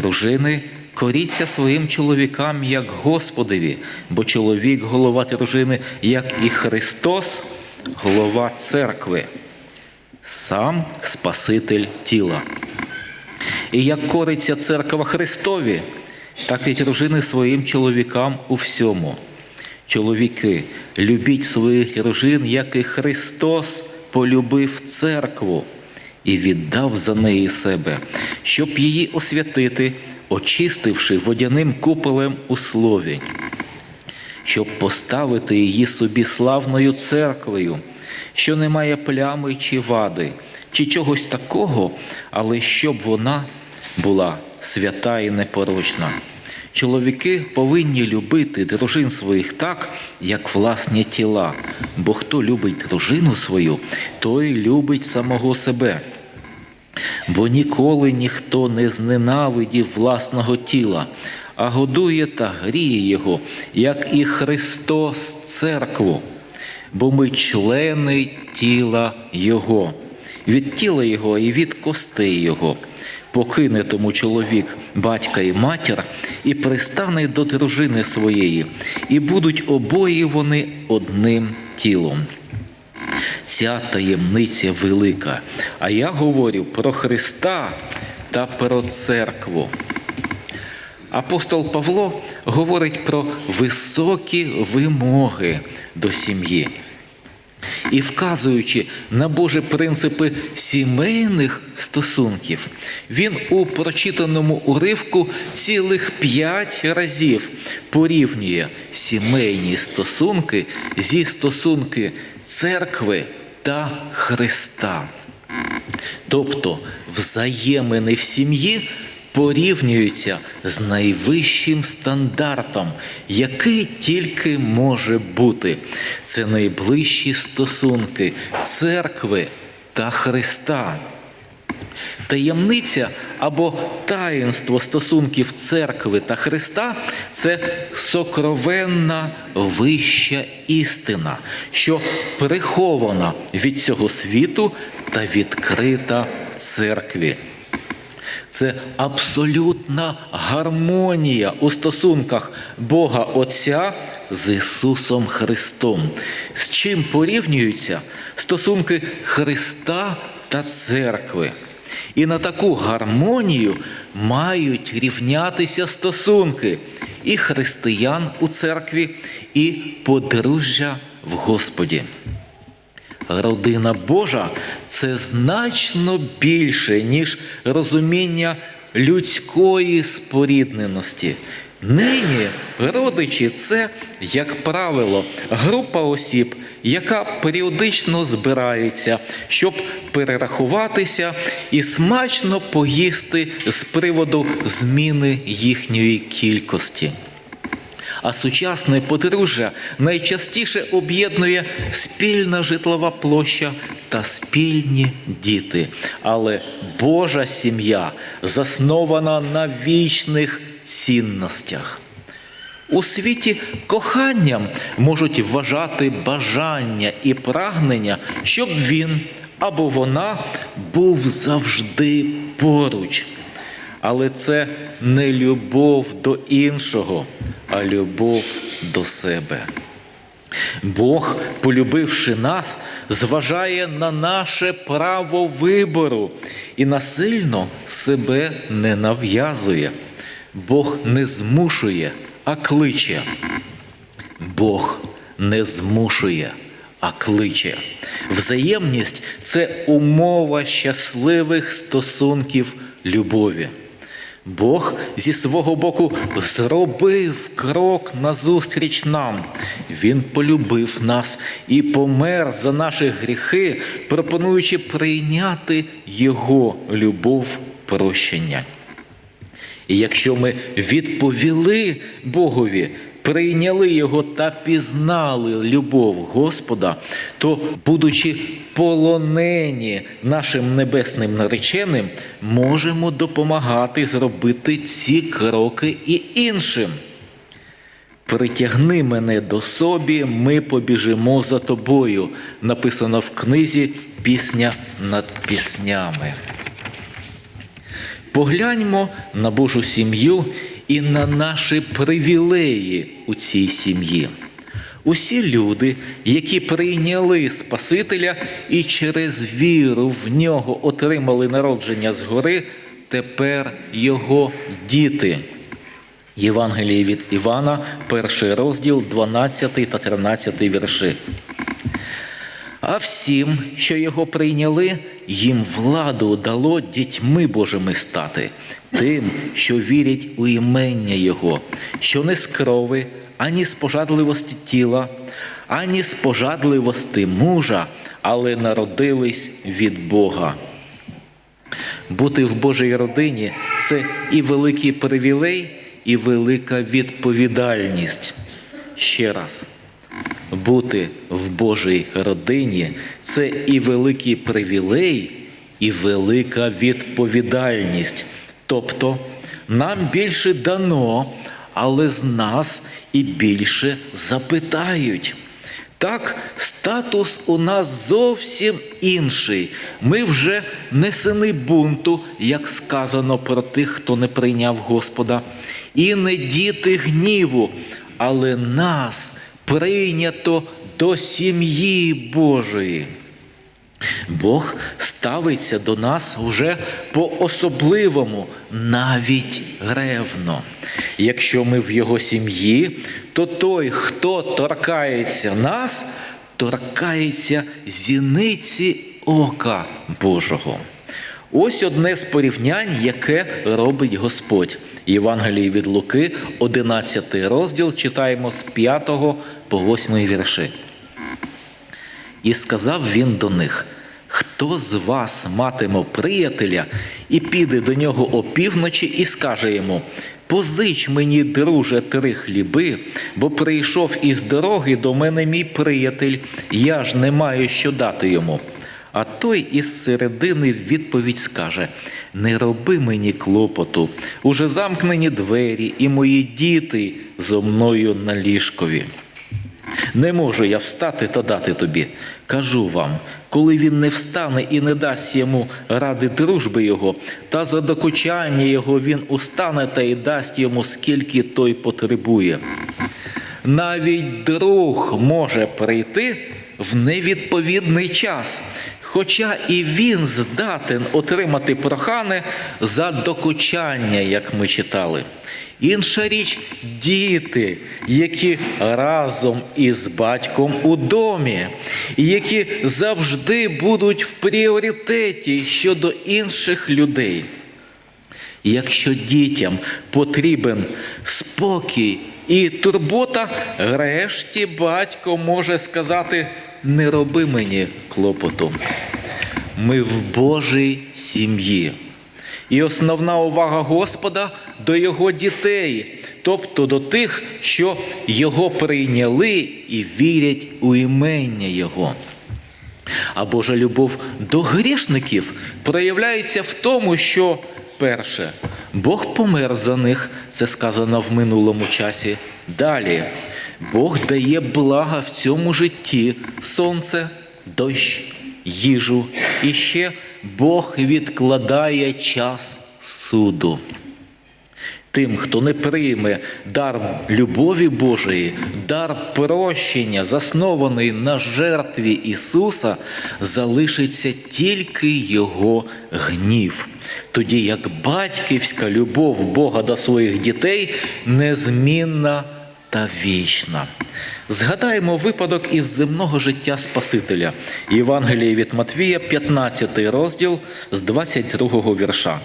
Дружини, коріться своїм чоловікам як Господові, бо чоловік голова дружини, як і Христос, голова церкви, сам Спаситель тіла. І як кориться церква Христові, так і дружини своїм чоловікам у всьому. Чоловіки, любіть своїх дружин, як і Христос полюбив церкву і віддав за неї себе, щоб її освятити, очистивши водяним куполем у слові, щоб поставити її собі славною церквою, що не має плями чи вади, чи чогось такого, але щоб вона була свята і непорочна. Чоловіки повинні любити дружин своїх так, як власні тіла, бо хто любить дружину свою, той любить самого себе. Бо ніколи ніхто не зненавидів власного тіла, а годує та гріє його, як і Христос церкву, бо ми члени тіла Його, від тіла Його і від костей Його. Покине тому чоловік батька і матір, і пристане до дружини своєї, і будуть обоє вони одним тілом. Ця таємниця велика. А я говорю про Христа та про церкву. Апостол Павло говорить про високі вимоги до сім'ї. І вказуючи на Божі принципи сімейних стосунків, він у прочитаному уривку цілих п'ять разів порівнює сімейні стосунки зі стосунки церкви та Христа. Тобто взаємини в сім'ї порівнюються з найвищим стандартом, який тільки може бути. Це найближчі стосунки церкви та Христа. Таємниця або таїнство стосунків церкви та Христа це сокровенна вища істина, що прихована від цього світу та відкрита церкві. Це абсолютна гармонія у стосунках Бога Отця з Ісусом Христом. З чим порівнюються стосунки Христа та церкви. І на таку гармонію мають рівнятися стосунки і християн у церкві, і подружжя в Господі. Родина Божа це значно більше, ніж розуміння людської спорідненості. Нині родичі це, як правило, група осіб, яка періодично збирається, щоб перерахуватися і смачно поїсти з приводу зміни їхньої кількості. А сучасне подружжя найчастіше об'єднує спільна житлова площа та спільні діти. Але Божа сім'я заснована на вічних цінностях. У світі коханням можуть вважати бажання і прагнення, щоб він або вона був завжди поруч. Але це не любов до іншого, а любов до себе. Бог, полюбивши нас, зважає на наше право вибору і насильно себе не нав'язує. Бог не змушує, а кличе. Бог не змушує, а кличе. Взаємність це умова щасливих стосунків любові. Бог зі свого боку зробив крок назустріч нам. Він полюбив нас і помер за наші гріхи, пропонуючи прийняти Його любов прощення. І якщо ми відповіли Богові, прийняли Його та пізнали любов Господа, то, будучи полонені нашим небесним нареченим, можемо допомагати зробити ці кроки і іншим. Притягни мене до собі, ми побіжимо за тобою. Написано в книзі Пісня над піснями. Погляньмо на Божу сім'ю і на наші привілеї у цій сім'ї. Усі люди, які прийняли Спасителя і через віру в нього отримали народження згори, тепер його діти. Євангеліє від Івана, перший розділ, 12 та 13 вірші. А всім, що його прийняли, їм владу дало дітьми Божими стати, тим, що вірять у імення Його, що не з крови, ані з пожадливості тіла, ані з пожадливості мужа, але народились від Бога. Бути в Божій родині це і великий привілей, і велика відповідальність. Ще раз, бути в Божій родині це і великий привілей, і велика відповідальність. Тобто нам більше дано, але з нас і більше запитають. Так, статус у нас зовсім інший. Ми вже не сини бунту, як сказано про тих, хто не прийняв Господа, і не діти гніву, але нас прийнято до сім'ї Божої. Бог ставиться до нас уже по-особливому, навіть ревно. Якщо ми в Його сім'ї, то той, хто торкається нас, торкається зіниці ока Божого. Ось одне з порівнянь, яке робить Господь. Євангелії від Луки, 11 розділ, читаємо з 5 по 8 вірші. І сказав він до них: Хто з вас матиме приятеля і піде до нього опівночі і скаже йому: Позич мені, друже, три хліби, бо прийшов із дороги до мене мій приятель, я ж не маю що дати йому. А той із середини відповідь скаже: Не роби мені клопоту, уже замкнені двері, і мої діти зо мною на ліжкові. Не можу я встати та дати тобі. Кажу вам, коли він не встане і не дасть йому ради дружби його, та за докучання його він устане та й дасть йому, скільки той потребує. Навіть друг може прийти в невідповідний час, хоча і він здатен отримати прохане за докучання, як ми читали. Інша річ діти, які разом із батьком у домі, які завжди будуть в пріоритеті щодо інших людей. Якщо дітям потрібен спокій і турбота, решті батько може сказати: не роби мені клопоту. Ми в Божій сім'ї. І основна увага Господа до його дітей, тобто до тих, що його прийняли і вірять у імення Його. А Божа любов до грішників проявляється в тому, що перше, Бог помер за них, це сказано в минулому часі. Далі Бог дає блага в цьому житті сонце, дощ, їжу і ще Бог відкладає час суду. Тим, хто не прийме дар любові Божої, дар прощення, заснований на жертві Ісуса, залишиться тільки Його гнів. Тоді як батьківська любов Бога до своїх дітей незмінна та вічна. Згадаємо випадок із земного життя Спасителя. Євангеліє від Матвія, 15 розділ з 22 вірша.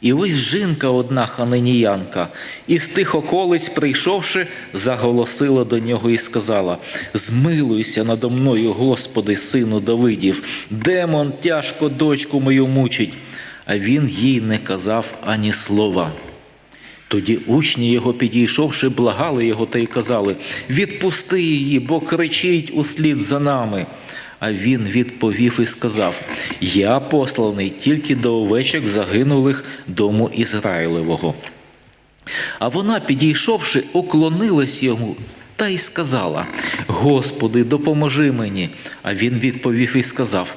І ось жінка одна ханиніянка, із тих околиць, прийшовши, заголосила до нього і сказала: Змилуйся надо мною, Господи, сину Давидів, демон тяжко дочку мою мучить. А він їй не казав ані слова. Тоді учні його, підійшовши, благали його та й казали: Відпусти її, бо кричить услід за нами. А він відповів і сказав: Я посланий тільки до овечок загинулих дому Ізраїлевого. А вона, підійшовши, уклонилась йому та й сказала: Господи, допоможи мені. А він відповів і сказав: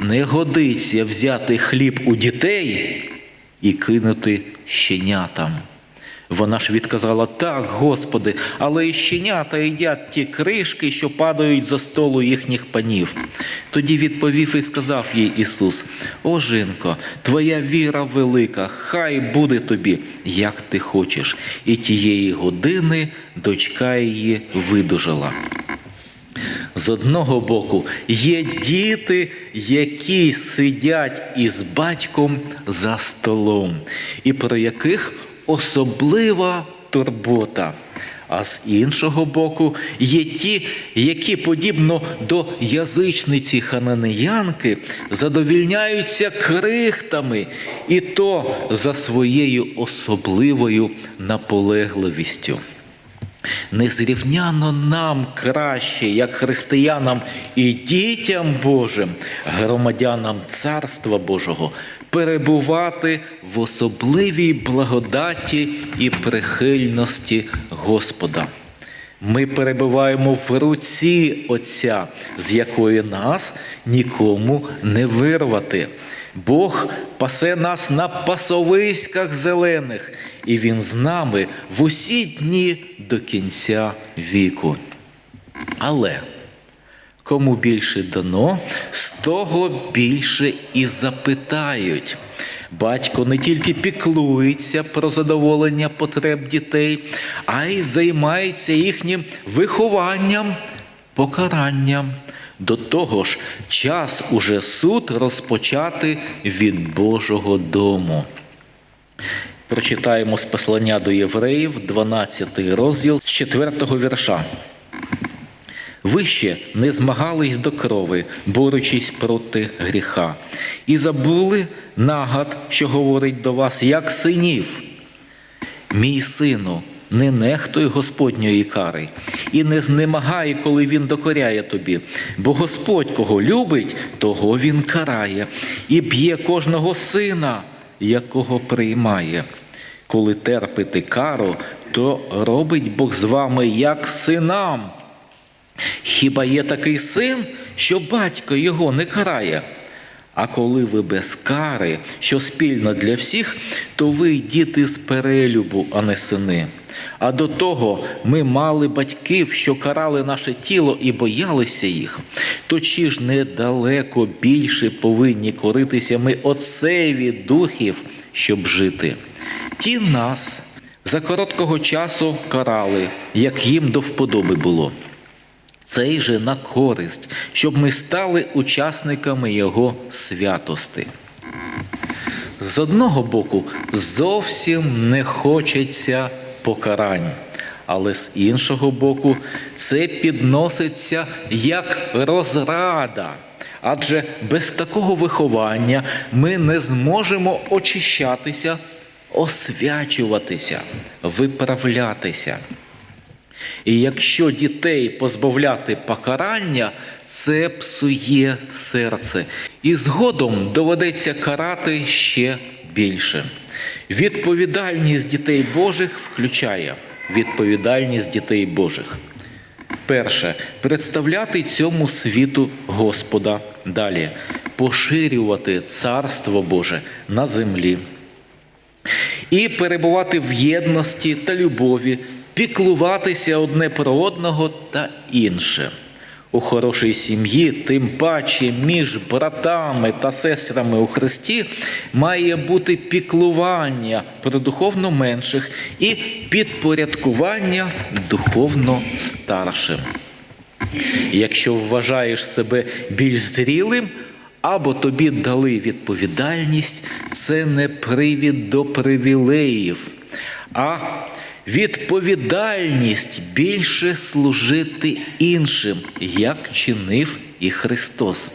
не годиться взяти хліб у дітей і кинути щенятам. Вона ж відказала так, Господи, але і щенята їдять ті кришки, що падають за столу їхніх панів. Тоді відповів і сказав їй Ісус: О, жінко, твоя віра велика, хай буде тобі, як ти хочеш. І тієї години дочка її видужала. З одного боку, є діти, які сидять із батьком за столом, і про яких особлива турбота. А з іншого боку, є ті, які, подібно до язичниці хананеянки, задовільняються крихтами, і то за своєю особливою наполегливістю. Незрівняно нам краще, як християнам і дітям Божим, громадянам Царства Божого, перебувати в особливій благодаті і прихильності Господа. Ми перебуваємо в руці Отця, з якої нас нікому не вирвати. Бог пасе нас на пасовиськах зелених, і Він з нами в усі дні до кінця віку. Але кому більше дано, з того більше і запитають. Батько не тільки піклується про задоволення потреб дітей, а й займається їхнім вихованням, покаранням. До того ж, час уже суд розпочати від Божого дому. Прочитаємо з послання до євреїв, 12 розділ з 4 вірша. Ви ще не змагались до крови, борючись проти гріха, і забули нагад, що говорить до вас, як синів. Мій сину, не нехтуй Господньої кари, і не знемагай, коли він докоряє тобі, бо Господь, кого любить, того він карає, і б'є кожного сина, якого приймає. Коли терпите кару, то робить Бог з вами як синам. Хіба є такий син, що батько його не карає? А коли ви без кари, що спільно для всіх, то ви діти з перелюбу, а не сини. А до того ми мали батьків, що карали наше тіло і боялися їх. То чи ж недалеко більше повинні коритися ми отцеві духів, щоб жити? Ті нас за короткого часу карали, як їм до вподоби було. Цей же на користь, щоб ми стали учасниками Його святости. З одного боку, зовсім не хочеться покарань, але з іншого боку, це підноситься як розрада. Адже без такого виховання ми не зможемо очищатися, освячуватися, виправлятися. І якщо дітей позбавляти покарання, це псує серце. І згодом доведеться карати ще більше. Відповідальність дітей Божих включає відповідальність дітей Божих. Перше представляти цьому світу Господа. Далі поширювати Царство Боже на землі. І перебувати в єдності та любові піклуватися одне про одного та інше. У хорошій сім'ї, тим паче між братами та сестрами у Христі, має бути піклування про духовно менших і підпорядкування духовно старшим. Якщо вважаєш себе більш зрілим, або тобі дали відповідальність, це не привід до привілеїв, а відповідальність більше служити іншим, як чинив і Христос.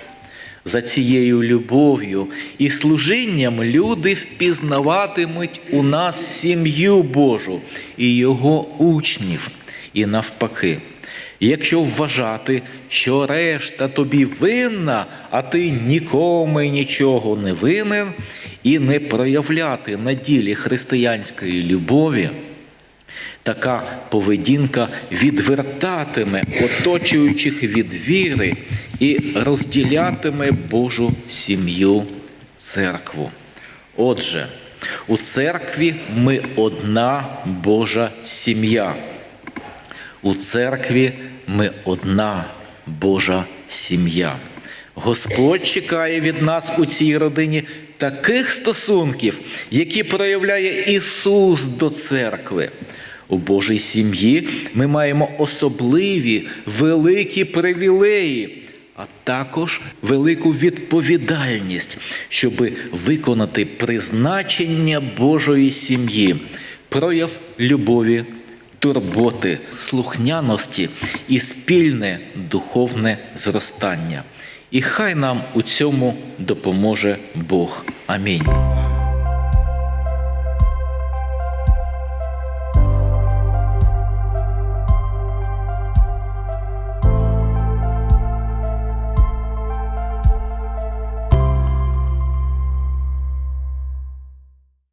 За цією любов'ю і служінням люди впізнаватимуть у нас сім'ю Божу і Його учнів, і навпаки. Якщо вважати, що решта тобі винна, а ти нікому і нічого не винен, і не проявляти на ділі християнської любові, Така поведінка відвертатиме оточуючих від віри і розділятиме Божу сім'ю церкву. Отже, у церкві ми одна Божа сім'я. У церкві ми одна Божа сім'я. Господь чекає від нас у цій родині таких стосунків, які проявляє Ісус до церкви. У Божій сім'ї ми маємо особливі великі привілеї, а також велику відповідальність, щоб виконати призначення Божої сім'ї, прояв любові, турботи, слухняності і спільне духовне зростання. І хай нам у цьому допоможе Бог. Амінь.